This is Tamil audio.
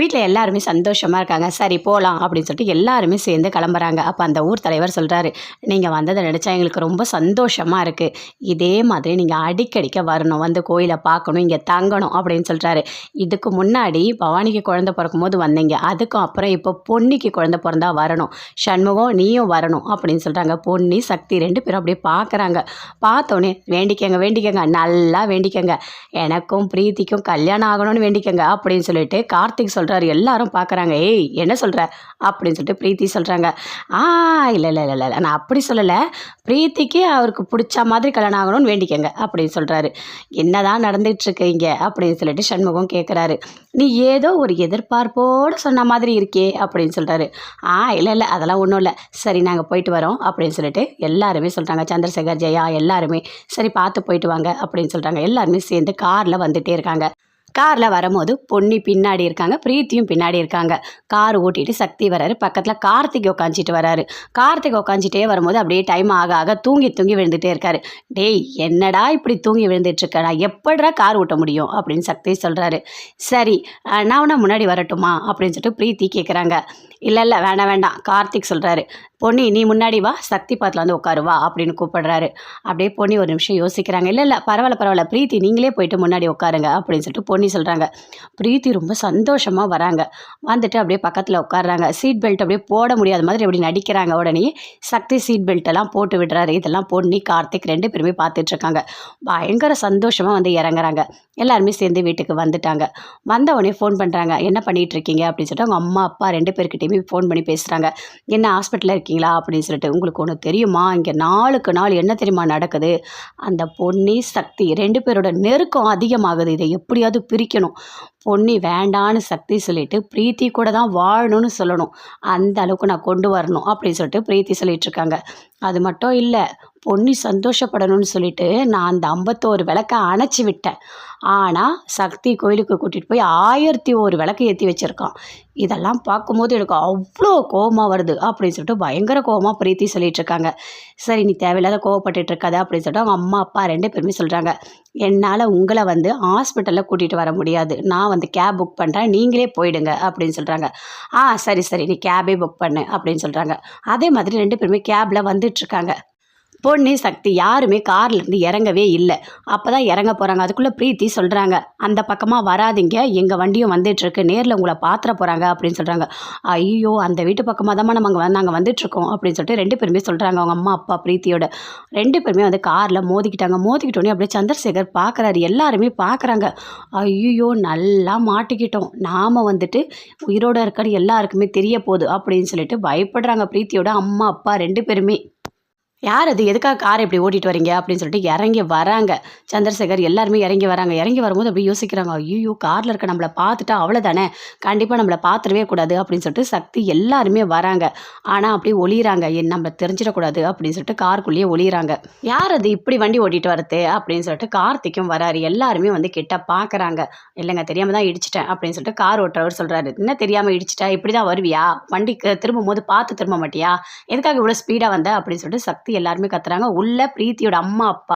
வீட்டில் எல்லாருமே சந்தோஷமாக இருக்காங்க. சரி போகலாம் அப்படின்னு சொல்லிட்டு எல்லாருமே சேர்ந்து கிளம்புறாங்க. அப்போ அந்த ஊர் தலைவர் சொல்கிறாரு நீங்கள் வந்ததை நினச்சா எங்களுக்கு ரொம்ப சந்தோஷமாக இருக்குது இதே மாதிரி நீங்கள் அடிக்கடிக்க வரணும். வந்து கோயிலை பார்க்கணும் இங்கே தங்கணும் அப்படின்னு சொல்கிறாரு இதுக்கு முன்னாடி பவானிக்கு குழந்தை பிறக்கும் போது வந்தீங்க. அதுக்கும் அப்புறம் இப்போ பொன்னிக்கு குழந்தை பிறந்தா வரணும். சண்முகம் நீயும் வரணும் அப்படின்னு சொல்கிறாங்க பொன்னி சக்தி ரெண்டு பேரும் அப்படியே பார்க்குறாங்க பார்த்தோன்னே வேண்டிக்கங்க வேண்டிக்கங்க. நல்லா வேண்டிக்கங்க. எனக்கும் பிரீத்திக்கும் கல்யாணம் ஆகணும்னு வேண்டிக்கங்க அப்படின்னு சொல்லிட்டு கார்த்திக் சொல்கிறாரு எல்லாரும் பார்க்குறாங்க ஏய் என்ன சொல்கிற அப்படின்னு சொல்லிட்டு பிரீத்தி சொல்கிறாங்க ஆ இல்லை இல்லை இல்லை இல்லை நான் அப்படி சொல்லலை. பிரீத்திக்கு அவருக்கு பிடிச்ச மாதிரி கல்யாணம் ஆகணும்னு வேண்டிக்கங்க அப்படின்னு சொல்கிறாரு என்னதான் நடந்துகிட்ருக்கு இங்கே அப்படின்னு சொல்லிட்டு சண்முகம் கேட்குறாரு நீ ஏதோ ஒரு எதிர்பார்ப்போடு சொன்ன மாதிரி இருக்கே அப்படின்னு சொல்கிறாரு ஆ இல்லை இல்லை அதெல்லாம் ஒன்றும் இல்லை. சரி நாங்கள் போயிட்டு வரோம் அப்படின்னு சொல்லிட்டு எல்லாருமே சொல்கிறாங்க சந்திரசேகர் ஜெயா எல்லாருமே. சரி பார்த்து போயிட்டு வாங்க அப்படின்னு சொல்கிறாங்க எல்லாருமே சேர்ந்து காரில் வந்துகிட்டே இருக்காங்க. காரில் வரும்போது பொன்னி பின்னாடி இருக்காங்க பிரீத்தியும் பின்னாடி இருக்காங்க. கார் ஓட்டிட்டு சக்தி வராரு. பக்கத்தில் கார்த்திக் உட்காந்துட்டு வராரு. கார்த்திக் உட்காந்துட்டே வரும்போது அப்படியே டைம் ஆக ஆக தூங்கி தூங்கி விழுந்துட்டே இருக்காரு. டேய் என்னடா இப்படி தூங்கி விழுந்துட்டு இருக்க நான் எப்படா கார் ஓட்ட முடியும்? அப்படின்னு சக்தி சொல்கிறாரு சரி நான் வேணா முன்னாடி வரட்டுமா? அப்படின்னு சொல்லிட்டு பிரீத்தி கேட்குறாங்க இல்லை இல்லை வேண்டாம் வேண்டாம் கார்த்திக் சொல்கிறாரு பொன்னி நீ முன்னாடி வா சக்தி பாத்தில் வந்து உட்காரு வா அப்படின்னு கூப்பிடுறாரு. அப்படியே பொன்னி ஒரு நிமிஷம் யோசிக்கிறாங்க. இல்லை இல்லை பரவாயில்ல பரவாயில்ல பிரீத்தி நீங்களே போயிட்டு முன்னாடி உட்காருங்க அப்படின்னு சொல்லிட்டு பொன்னி சொல்கிறாங்க பிரீத்தி ரொம்ப சந்தோஷமாக வராங்க. வந்துட்டு அப்படியே பக்கத்தில் உட்காடுறாங்க சீட் பெல்ட் அப்படியே போட முடியாத மாதிரி அப்படி நடிக்கிறாங்க. உடனே சக்தி சீட் பெல்ட்டெல்லாம் போட்டு விடுறாரு. இதெல்லாம் பொன்னி கார்த்திக் ரெண்டு பேருமே பார்த்துட்ருக்காங்க பயங்கர சந்தோஷமாக வந்து இறங்குறாங்க. எல்லாருமே சேர்ந்து வீட்டுக்கு வந்துட்டாங்க. வந்த உடனே ஃபோன் பண்ணுறாங்க என்ன பண்ணிகிட்ருக்கீங்க அப்படின்னு சொல்லிட்டு அவங்க அம்மா அப்பா ரெண்டு பேர்கிட்டையுமே ஃபோன் பண்ணி பேசுகிறாங்க என்ன ஹாஸ்பிட்டலில் இருக்கீங்களா அப்படின்னு சொல்லிட்டு உங்களுக்கு ஒன்று தெரியுமா? இங்கே நாளுக்கு நாள் என்ன தெரியுமா நடக்குது? அந்த பொன்னி சக்தி ரெண்டு பேரோட நெருக்கம் அதிகமாகுது. இதை எப்படியாவது பிரிக்கணும். பொன்னி வேண்டான்னு சக்தி சொல்லிட்டு பிரீத்தி கூட தான் வாழணும்னு சொல்லணும். அந்த அளவுக்கு நான் கொண்டு வரணும் அப்படின்னு சொல்லிட்டு பிரீத்தி சொல்லிட்டு இருக்காங்க. அது மட்டும் இல்லை பொன்னி சந்தோஷப்படணும்னு சொல்லிட்டு நான் அந்த ஐம்பத்தோரு விளக்க அணைச்சி விட்டேன். ஆனால் சக்தி கோயிலுக்கு கூட்டிகிட்டு போய் ஆயிரத்தி ஒரு விளக்கு ஏற்றி வச்சுருக்கான். இதெல்லாம் பார்க்கும்போது எனக்கு அவ்வளோ கோவமாக வருது அப்படின்னு சொல்லிட்டு பயங்கர கோவமாக பிரீத்தி சொல்லிட்டு இருக்காங்க. சரி நீ தேவையில்லாத கோவப்பட்டுட்டு இருக்காது அப்படின்னு சொல்லிட்டு அவங்க அம்மா அப்பா ரெண்டு பேருமே சொல்கிறாங்க என்னால் உங்களை வந்து ஹாஸ்பிட்டலில் கூட்டிகிட்டு வர முடியாது. நான் வந்து கேப் புக் பண்ணுறேன் நீங்களே போயிடுங்க அப்படின்னு சொல்கிறாங்க ஆ சரி சரி நீ கேபே புக் பண்ணு அப்படின்னு சொல்கிறாங்க அதே மாதிரி ரெண்டு பேருமே கேபில் வந்துட்டுருக்காங்க பொண்ணு சக்தி யாருமே கார்லேருந்து இறங்கவே இல்லை. அப்போ தான் இறங்க போகிறாங்க அதுக்குள்ளே பிரீத்தி சொல்கிறாங்க அந்த பக்கமாக வராதிங்க. எங்கள் வண்டியும் வந்துட்டுருக்கு. நேரில் உங்களை பாத்திர போகிறாங்க அப்படின்னு சொல்கிறாங்க ஐயோ அந்த வீட்டு பக்கமாக தான் நம்ம அங்கே நாங்கள் வந்துட்டுருக்கோம். அப்படின்னு சொல்லிட்டு ரெண்டு பேருமே சொல்கிறாங்க அவங்க அம்மா அப்பா பிரீத்தியோட. ரெண்டு பேருமே வந்து காரில் மோதிக்கிட்டாங்க. மோதிக்கிட்டோன்னே அப்படியே சந்திரசேகர் பார்க்குறாரு எல்லாருமே பார்க்குறாங்க ஐயோ நல்லா மாட்டிக்கிட்டோம். நாம் வந்துட்டு உயிரோடு இருக்கன்னு எல்லாருக்குமே தெரிய போகுது. அப்படின்னு சொல்லிட்டு பயப்படுறாங்க பிரீத்தியோட அம்மா அப்பா ரெண்டு பேருமே. யார் அது? எதுக்காக கார் இப்படி ஓட்டிட்டு வரீங்க அப்படின்னு சொல்லிட்டு இறங்கி வராங்க. சந்திரசேகர் எல்லாருமே இறங்கி வராங்க. இறங்கி வரும்போது அப்படி யோசிக்கிறாங்க ஐயோ காரில் இருக்க நம்மளை பார்த்துட்டா அவ்வளோதானே கண்டிப்பாக நம்மளை பார்த்துடவே கூடாது அப்படின்னு சொல்லிட்டு சக்தி எல்லாருமே வராங்க. ஆனால் அப்படியே ஒளியிறாங்க. என் நம்ம தெரிஞ்சிடக்கூடாது அப்படின்னு சொல்லிட்டு காருக்குள்ளேயே ஒளியிறாங்க. யார் அது? இப்படி வண்டி ஓட்டிட்டு வரது? அப்படின்னு சொல்லிட்டு கார்த்திக்கும் வராரு. எல்லாருமே வந்து கிட்ட பார்க்குறாங்க. இல்லைங்க தெரியாமல் தான் இடிச்சிட்டேன். அப்படின்னு சொல்லிட்டு கார் ஓட்டுறவர் சொல்கிறாரு என்ன தெரியாமல் இடிச்சிட்டா? இப்படி தான் வருவியா? வண்டிக்கு திரும்பும் போது பார்த்து திரும்ப மாட்டியா? எதுக்காக இவ்வளோ ஸ்பீடாக வந்த? அப்படின்னு சொல்லிட்டு சக்தி எல்லாருமே கத்துறாங்க. உள்ள பிரீத்தியோட அம்மா அப்பா